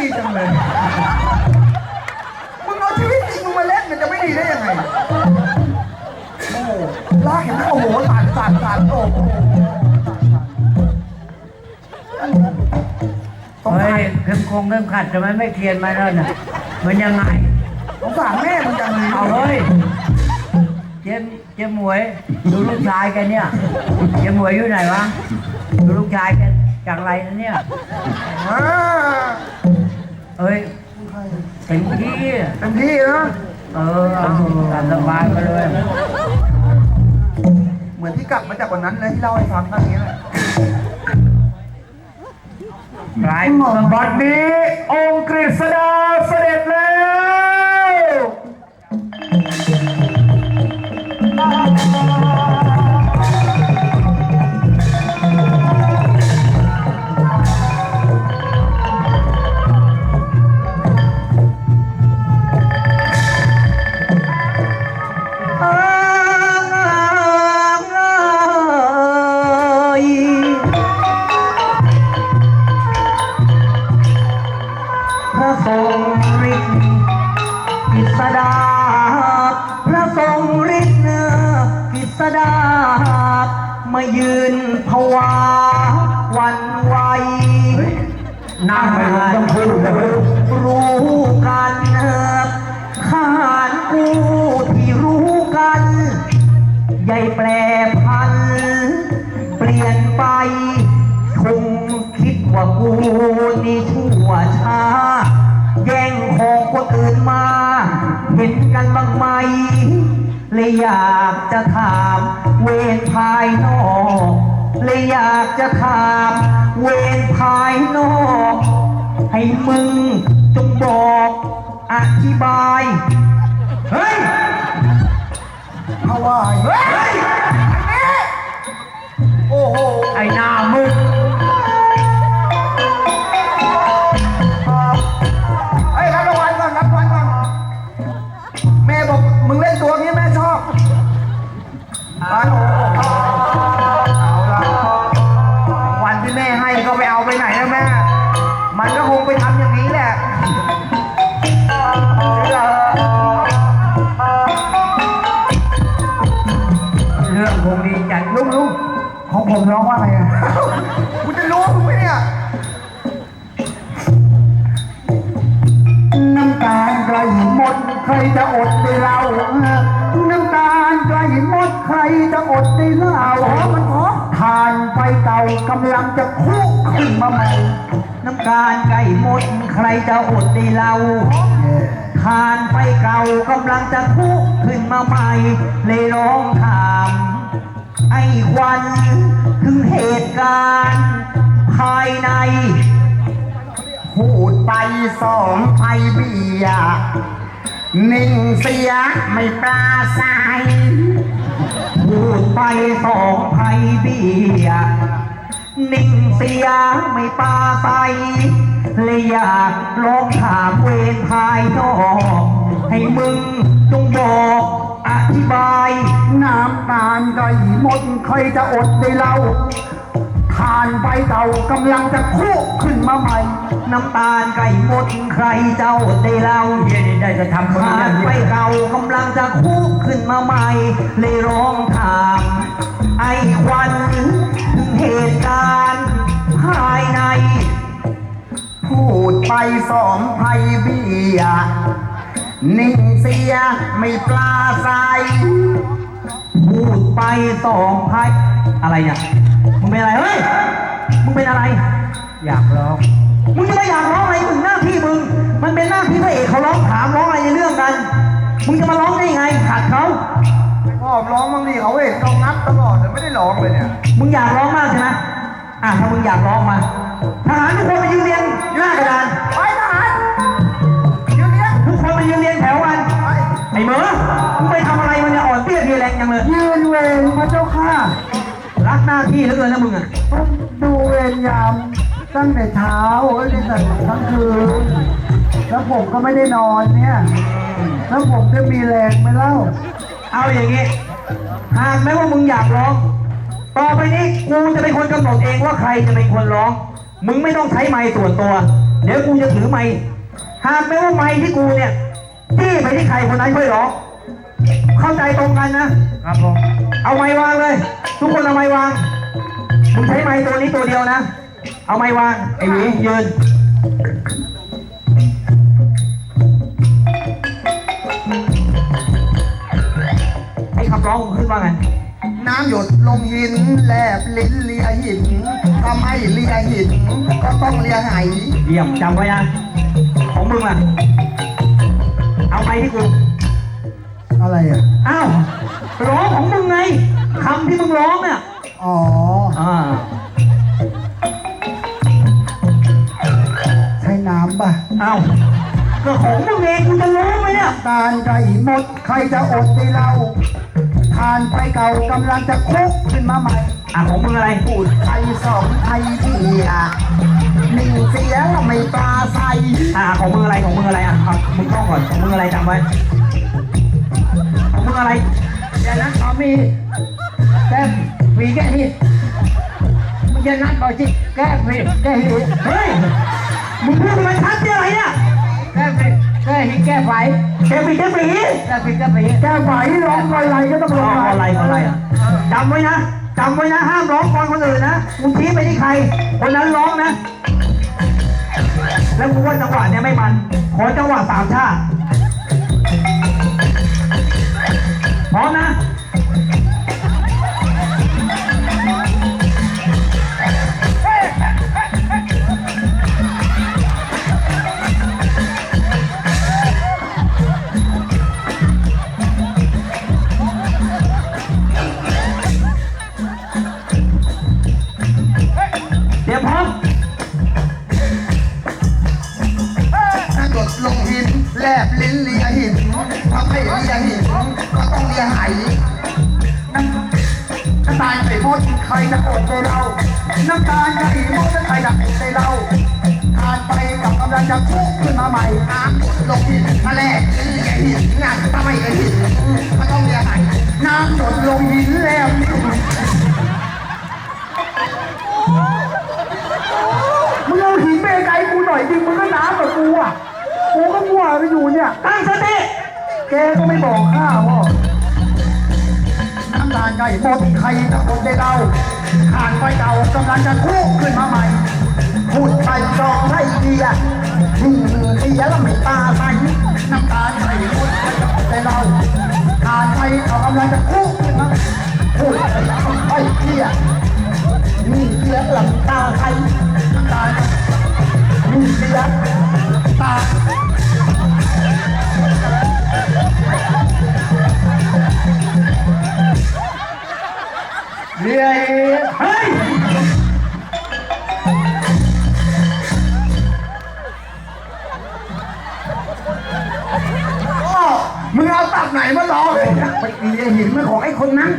ดีจังเลย มึงเอาชีวิตจริงมึงมาเล่นมันจะไม่ดีได้ยังไง โอ้โหลากเห็นไหมโอ้โหสั่นสั่นสั่นโอ้โหสงเฮ้สารยเข้มคงเข้มขัดทำไมไม่เคลียนมาแล้วน่ะมันยังไง สงสารแม่มึงจังเลยเอาเฮ้ย เจมเจมหมวย ดูลูกชายแกันเนี่ย เจมหมวยอยู่ไหนวะ ดูลูกชายแกันจากไรนะเนี่ยอ่า เอ้ยเต็มที่เต็มที่นะเออเอาตามสบายมาเลย เหมือนที่กลับมาจากวันนั้นเลยที่เล่าให้ฟังนั่นนี้แหละกลายบัดนี้องค์กฤษดา มายืนภาวาหวันไหวนั่งไปลงต้องพูดนะลูกรู้กันขานกูที่รู้กันใหญ่แปรพัน เปลี่ยนไปคงคิดว่ากูนี่ชั่วช้า แย่งของคนอื่นมา เห็นกันบ้างไหมเลยอยากจะถามากจะถามเวรภายนอก ให้มึงจงบอกอธิบาย เฮ้ยเพราะว่าเฮ้ยอันนี้โอ้โห ไอ้หน้า ที่แม่ให้ก็ไปเอาไปไหนนะแม่ มันก็คงไปทำอย่างนี้แหละเชื่อเรื่องคงดีใจลุงลุงของผมร้องว่าอะไรอะคุณจะรู้มึงไหมเนี่ยน้ำตาลใกล้หมดใครจะอดได้เล่าน้ำตาลใกล้หมดใครจะอดได้เล่ามันพอทานไฟ เก่ากำลังจะคุกขึ้นมาใหม่ น้ำการไก่หมดใครจะอดได้เล่าทานไปเก่ากำลังจะคุกขึ้นมาใหม่ เลยร้องถามไอ้ควันถึงเหตุการณ์ภายใน พูดไปสองไพเบียนิ่งเสียไม่ปราศัย พูดไปสองไพเบียนิ่งเสียไม่ปาใสเลยอยากลองถามเวรภายนอกให้มึงจงบอกอธิบาย น้ำตาลก็หมดใครจะอดได้เล่า ทานไปเก่ากำลังจะคุกขึ้นมาใหม่ น้ำตาลไก่หมดใครเจ้าได้เล่าเฮียนี่ได้จะทำคนทานไปเก่ากำลังจะคุกขึ้นมาใหม่ เลยร้องถามไอ้ควันถึงเหตุการณ์ภายใน พูดไปสองไพเบียนิ่งเสียไม่ปลาใส พูดไปสองไพ่อะไรเนี่ยมึงเป็นอะไรเฮ้ยมึงเป็นอะไร อยากร้อง มึงจะไม่อยากร้องอะไรมึงหน้าที่มึง มันเป็นหน้าที่พระเอกเขาร้องถามร้องอะไรในเรื่องกัน มึงจะมาร้องได้ยังไงขัดเขาพ่อร้องบางทีเขาเห็นต้องนับตลอดแต่ไม่ได้ร้องเลยเนี่ย มึงอยากร้องมากใช่ไหมอะถ้ามึงอยากร้องมาทหารทุกคนมายืนเรียงหน้ากระดานไปทหารยืนเนี้ยทุกคนมายืนเรียงแถวกันไปไอ้เหมอ จังเลย ยืนเวรพระเจ้าค่ะ รักหน้าที่เหลือเกินนะมึงอะดูเวรยามตั้งแต่เช้าจนถึงทั้งคืน แล้วผมก็ไม่ได้นอนเนี่ย แล้วผมจะมีแรงไหมเล่า เอาอย่างงี้ หากแม้ว่ามึงอยากร้อง ต่อไปนี้กูจะเป็นคนกำหนดเองว่าใครจะเป็นคนร้อง มึงไม่ต้องใช้ไม้ส่วนตัว เดี๋ยวกูจะถือไม้หากแม้ว่าไม้ที่กูเนี่ยจี้ไปที่ใครคนนั้นค่อยร้อง เข้าใจตรงกันนะ ครับผม เอาไม้วางเลย ทุกคนเอาไม้วาง มึงใช้ไม้ตัวนี้ตัวเดียวนะ เอาไม้วาง ไอ้หวียืน ไอ้คำร้องมึงขึ้นว่าไง น้ำหยดลงหินแลบลิ้นเลียหินทำให้เลียหิน ก็ต้องเลียไหเยี่ยมจำไว้นะของมึงอะ เอาไปที่กู อะไรอะ อ้าวร้องของมึงไงคำที่มึงร้องเนี่ยอ๋อ อ่าใช้น้ำป่ะ อ้าวก็ของมึงเองกูจะรู้ไหมเนี่ยตาลไก่หมด ใครจะอดได้เล่าทานไปเก่ากำลังจะคุกขึ้นมาใหม่อะของมึงอะไรพูดไทยสองไทยเดียหนึ่งเสียงไม่ปลาใสอะของมึงอะไรของมึงอะไรอะเอามึงต้องก่อนของมึงอะไรจำไว้ข องมึงอะไรเดี๋ยวนั้นเขามีแก้ผีแก้หิดมันจะนัดเขาจิแก้ผีแก้หิดเฮ้ยมึงพูดมันชัดที่อะไรเนี่ยแก้ผีแก้หิดแก้ไฟแกปีแกปีแก้ผีแก้ผีแก้ไหวร้องอะไรก็ต้องร้ร้อองงอะไรอะไรอะจำไว้นะจำไว้นะห้ามร้องก่อนคนอื่นนะมึงชี้ไปที่ใคร คนนั้นร้องนะ แล้วกูว่าจังหวะเนี้ยไม่มันขอจังหวะสามชาติ พร้อมนะ ดใครจะอดได้เล่าน้ำตาลไก่มดใครจะอดได้เล่าทานไปกับกำลังจะคุกขึ้นมาใหม่น้ำลงหินทะเลลิ้นเลียหินงานทำให้เลียหินก็ต้องเลียไหนน้ำหยดลงหินแล้วมึงเอาหินไปไกลกูหน่อยดิมึงก็น้ำกับกูอะกูก็มั่วไปอยู่เนี่ยตั้งสติแกก็ไม่บอกข้าว่าน้ำตาลไก่หมดใครจะคนได้เล่าผ่านไปเก่ากำลังจะคุกขึ้นมาใหม่พูดไปจองให้เดียหนึ่งเสียแล้วไม่ตาใสน้ำตาลไก่หมดใครจะคนได้เล่าผ่านไปเก่ากำลังจะคุกขึ้นมาพูดไปจองให้เดียนี่เสียหลังตาใครน้ำตาลนี่เสียตา มาร้องเลยไปเลีหินมาของไอ้คนนั้น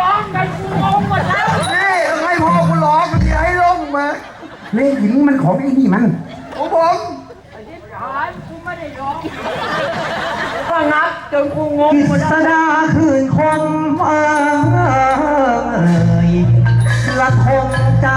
ร้องกันกูงงหมดแล้วนี่ให้พ่อกูร้องมันจะให้ร้องมาเลียหินมันของไอ้นี่มันโอ้ผมไอ้ที่ร้านกูไม่ได้ร้องว่างนับจนกูงงหมดแล้วกิษดาคืนคมเอ่ยละทงใจ